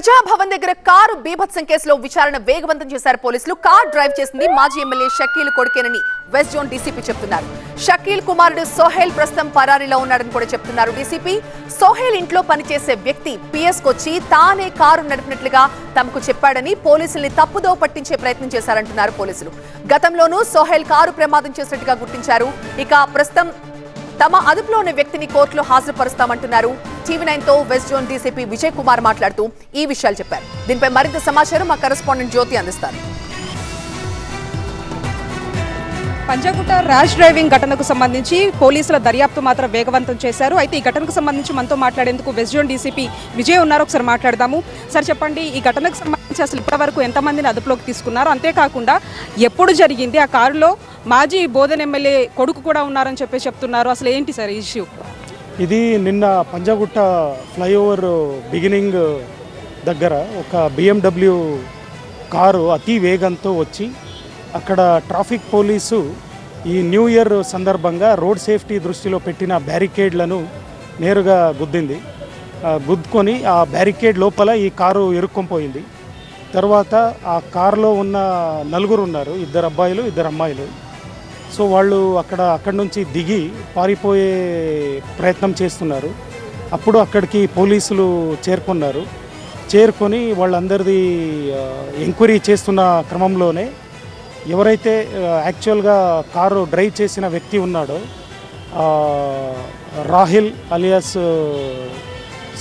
ప్రజాభవన్ దగ్గర కారు బీభత్సం కేసులో విచారణ వేగవంతం చేశారు పోలీసులు. కార్ డ్రైవ్ చేసింది మాజీ ఎమ్మెల్యే షకీల్ కొడుకేనని వెస్ట్ జోన్ డీసీపీ చెప్తున్నారు. షకీల్ కుమారుడు సోహెల్ ప్రస్తుతం పరారీలో ఉన్నాడని కూడా చెప్తున్నారు డీసీపీ. సోహెల్ ఇంట్లో పనిచేసే వ్యక్తి పిఎస్కొచ్చి తానే కారు నడిపినట్లుగా తమకు చెప్పాడని పోలీసుల్ని తప్పుదో పట్టించే ప్రయత్నం చేశారంటున్నారు పోలీసులు. గతంలోనూ సోహెల్ కారు ప్రమాదం చేసినట్టుగా గుర్తించారు. ఇక ప్రస్తుతం తమ అదుపులో ఉన్న వ్యక్తిని కోర్టులో హాజరుపరుస్తామంటున్నారు. TV నైన్తో west zone DCP Vijay Kumar మాట్లాడుతూ ఈ విషయాలు చెప్పారు. దీనిపై మరింత సమాచారం మా కరెస్పాండెంట్ జ్యోతి అందిస్తారు. పంజాగుట్ట ర్యాష్ డ్రైవింగ్ ఘటనకు సంబంధించి పోలీసుల దర్యాప్తు మాత్రం వేగవంతం చేశారు. అయితే ఈ ఘటనకు సంబంధించి మనతో మాట్లాడేందుకు వెస్ట్ జోన్ డీసీపీ విజయ్ ఉన్నారు. ఒకసారి మాట్లాడదాము. సార్ చెప్పండి ఈ ఘటనకు సంబంధించి అసలు ఇప్పటివరకు ఎంతమందిని అదుపులోకి తీసుకున్నారు? అంతేకాకుండా ఎప్పుడు జరిగింది? ఆ కారులో మాజీ బోధన్ ఎమ్మెల్యే కొడుకు కూడా ఉన్నారని చెప్పి చెప్తున్నారు. అసలు ఏంటి సార్ ఇష్యూ ఇది నిన్న పంజాగుట్ట ఫ్లైఓవర్ బిగినింగ్ దగ్గర ఒక బిఎండబ్ల్యూ కారు అతి వేగంతో వచ్చి అక్కడ ట్రాఫిక్ పోలీసు ఈ న్యూ ఇయర్ సందర్భంగా రోడ్ సేఫ్టీ దృష్టిలో పెట్టిన బ్యారికేడ్లను నేరుగా గుద్దింది. గుద్దుకొని ఆ బ్యారికేడ్ లోపల ఈ కారు ఇరుక్కొనిపోయింది తర్వాత ఆ కారులో ఉన్న నలుగురు ఉన్నారు. ఇద్దరు అబ్బాయిలు ఇద్దరు అమ్మాయిలు. సో వాళ్ళు అక్కడ అక్కడి నుంచి దిగి పారిపోయే ప్రయత్నం చేస్తున్నారు. అప్పుడు అక్కడికి పోలీసులు చేరుకున్నారు. చేరుకొని వాళ్ళందరిది ఎంక్వైరీ చేస్తున్న క్రమంలోనే ఎవరైతే యాక్చువల్గా కారు డ్రైవ్ చేసిన వ్యక్తి ఉన్నాడో రాహిల్ అలియాస్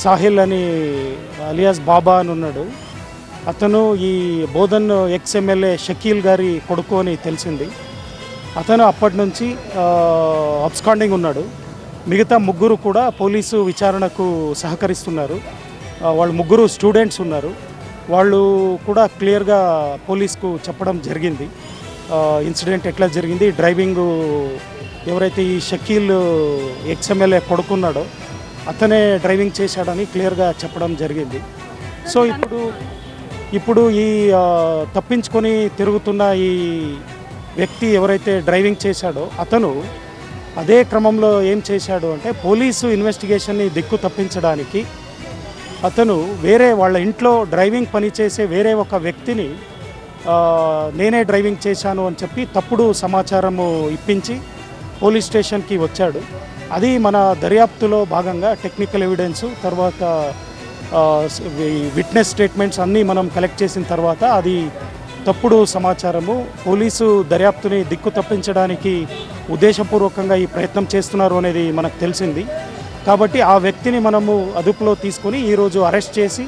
సాహిల్ అని అలియాస్ బాబా అని ఉన్నాడు. అతను ఈ బోధన్ ఎక్స్ ఎమ్మెల్యే షకీల్ గారి కొడుకు అని తెలిసింది. అతను అప్పటి నుంచి అబ్స్కాండింగ్ ఉన్నాడు. మిగతా ముగ్గురు కూడా పోలీసు విచారణకు సహకరిస్తున్నారు. వాళ్ళు ముగ్గురు స్టూడెంట్స్ ఉన్నారు. వాళ్ళు కూడా క్లియర్గా పోలీస్కు చెప్పడం జరిగింది. ఇన్సిడెంట్ ఎట్లా జరిగింది డ్రైవింగ్ ఎవరైతే ఈ షకీల్ ఎక్స్ఎమ్ఎల్ఏ కొడుకున్నాడో అతనే డ్రైవింగ్ చేశాడని క్లియర్గా చెప్పడం జరిగింది. సో ఇప్పుడు ఇప్పుడు ఈ తప్పించుకొని తిరుగుతున్న ఈ వ్యక్తి ఎవరైతే డ్రైవింగ్ చేశాడో అతను అదే క్రమంలో ఏం చేశాడు అంటే పోలీసు ఇన్వెస్టిగేషన్ని దిక్కు తప్పించడానికి అతను వేరే వాళ్ళ ఇంట్లో డ్రైవింగ్ పని చేసే వేరే ఒక వ్యక్తిని నేనే డ్రైవింగ్ చేశాను అని చెప్పి తప్పుడు సమాచారము ఇప్పించి పోలీస్ స్టేషన్కి వచ్చాడు. అది మన దర్యాప్తులో భాగంగా టెక్నికల్ ఎవిడెన్సు తర్వాత విట్నెస్ స్టేట్మెంట్స్ అన్నీ మనం కలెక్ట్ చేసిన తర్వాత అది తప్పుడు సమాచారము. పోలీసు దర్యాప్తుని దిక్కు తప్పించడానికి ఉద్దేశపూర్వకంగా ఈ ప్రయత్నం చేస్తున్నారు అనేది మనకు తెలిసింది. కాబట్టి ఆ వ్యక్తిని మనము అదుపులో తీసుకొని ఈరోజు అరెస్ట్ చేసి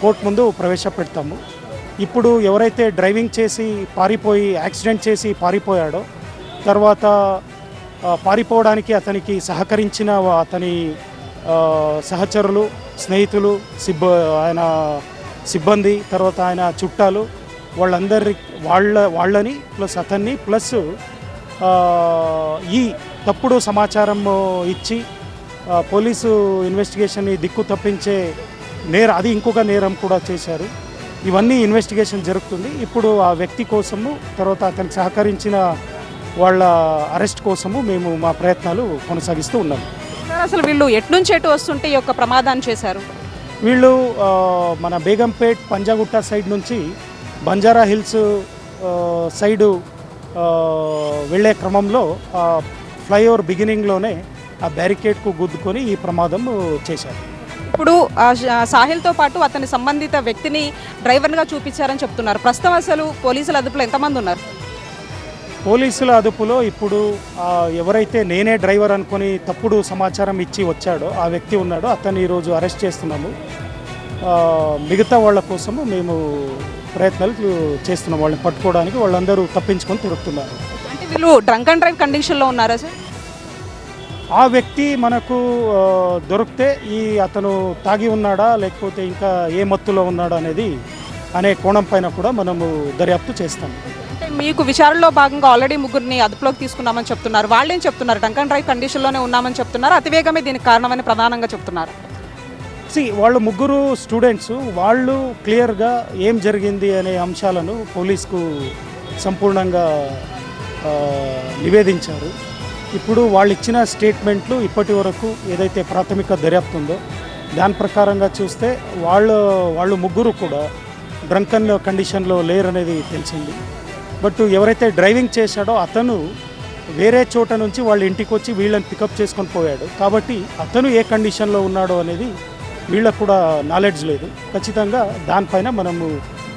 కోర్టు ముందు ప్రవేశపెడతాము. ఇప్పుడు ఎవరైతే డ్రైవింగ్ చేసి పారిపోయి యాక్సిడెంట్ చేసి పారిపోయాడో తర్వాత పారిపోవడానికి అతనికి సహకరించిన అతని సహచరులు స్నేహితులు సిబ్బ ఆయన సిబ్బంది తర్వాత ఆయన చుట్టాలు వాళ్ళందరి వాళ్ళ వాళ్ళని ప్లస్ అతన్ని ప్లస్ ఈ తప్పుడు సమాచారం ఇచ్చి పోలీసు ఇన్వెస్టిగేషన్ని దిక్కు తప్పించే నేర అది ఇంకొక నేరం కూడా చేశారు. ఇవన్నీ ఇన్వెస్టిగేషన్ జరుగుతుంది. ఇప్పుడు ఆ వ్యక్తి కోసము తర్వాత అతనికి సహకరించిన వాళ్ళ అరెస్ట్ కోసము మేము మా ప్రయత్నాలు కొనసాగిస్తూ ఉన్నాము. అసలు వీళ్ళు ఎట్నుంచి ఎటు వస్తుంటే ఈ యొక్క ప్రమాదాన్ని చేశారు? వీళ్ళు మన బేగంపేట్ పంజాగుట్ట సైడ్ నుంచి బంజారా హిల్స్ సైడు వెళ్ళే క్రమంలో ఆ ఫ్లైఓవర్ బిగినింగ్లోనే ఆ బ్యారికేడ్కు గుద్దుకొని ఈ ప్రమాదం చేశారు. ఇప్పుడు సాహిల్తో పాటు అతని సంబంధిత వ్యక్తిని డ్రైవర్గా చూపించారని చెప్తున్నారు. ప్రస్తుతం అసలు పోలీసుల అదుపులో ఎంతమంది ఉన్నారు? పోలీసుల అదుపులో ఇప్పుడు ఎవరైతే నేనే డ్రైవర్ అనుకొని తప్పుడు సమాచారం ఇచ్చి వచ్చాడో ఆ వ్యక్తి ఉన్నాడో అతన్ని ఈరోజు అరెస్ట్ చేస్తున్నాము. మిగతా వాళ్ళ కోసము మేము ప్రయత్నాలు చేస్తున్నాం. వాళ్ళని పట్టుకోవడానికి వాళ్ళందరూ తప్పించుకొని తిరుగుతున్నారు. అంటే వీళ్ళు డ్రంక్ అండ్ డ్రైవ్ కండిషన్లో ఉన్నారా సార్? ఆ వ్యక్తి మనకు దొరికితే ఈ అతను తాగి ఉన్నాడా లేకపోతే ఇంకా ఏ మత్తులో ఉన్నాడా అనేది అనే కోణం పైన కూడా మనము దర్యాప్తు చేస్తాము అంటే మీకు విచారణలో భాగంగా ఆల్రెడీ ముగ్గురిని అదుపులోకి తీసుకున్నామని చెప్తున్నారు. వాళ్ళు ఏం చెప్తున్నారు? డ్రంక్ అండ్ డ్రైవ్ కండిషన్లోనే ఉన్నామని చెప్తున్నారు. అతివేగమే దీనికి కారణమని ప్రధానంగా చెప్తున్నారు? సి వాళ్ళు ముగ్గురు స్టూడెంట్స్ వాళ్ళు క్లియర్గా ఏం జరిగింది అనే అంశాలను పోలీస్కు సంపూర్ణంగా నివేదించారు. ఇప్పుడు వాళ్ళు ఇచ్చిన స్టేట్మెంట్లు ఇప్పటి వరకు ఏదైతే ప్రాథమిక దర్యాప్తు ఉందో దాని ప్రకారంగా చూస్తే వాళ్ళు వాళ్ళు ముగ్గురు కూడా డ్రంకన్ కండిషన్లో లేరనేది తెలిసింది. బట్ ఎవరైతే డ్రైవింగ్ చేశాడో అతను వేరే చోట నుంచి వాళ్ళ ఇంటికి వచ్చి వీళ్ళని పికప్ చేసుకొని పోయాడు. కాబట్టి అతను ఏ కండిషన్లో ఉన్నాడో అనేది వీళ్ళకు కూడా నాలెడ్జ్ లేదు. ఖచ్చితంగా దానిపైన మనము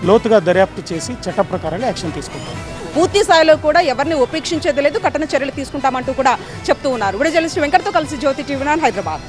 లోతుగా దర్యాప్తు చేసి చట్ట ప్రకారంగా యాక్షన్ తీసుకుంటాం. పూర్తి స్థాయిలో కూడా ఎవరిని ఉపేక్షించేది లేదు కఠిన చర్యలు తీసుకుంటామంటూ కూడా చెప్తూ ఉన్నారు. విడుదల జర్నలిస్ట్ వెంకట్తో కలిసి జ్యోతి టీవీ హైదరాబాద్.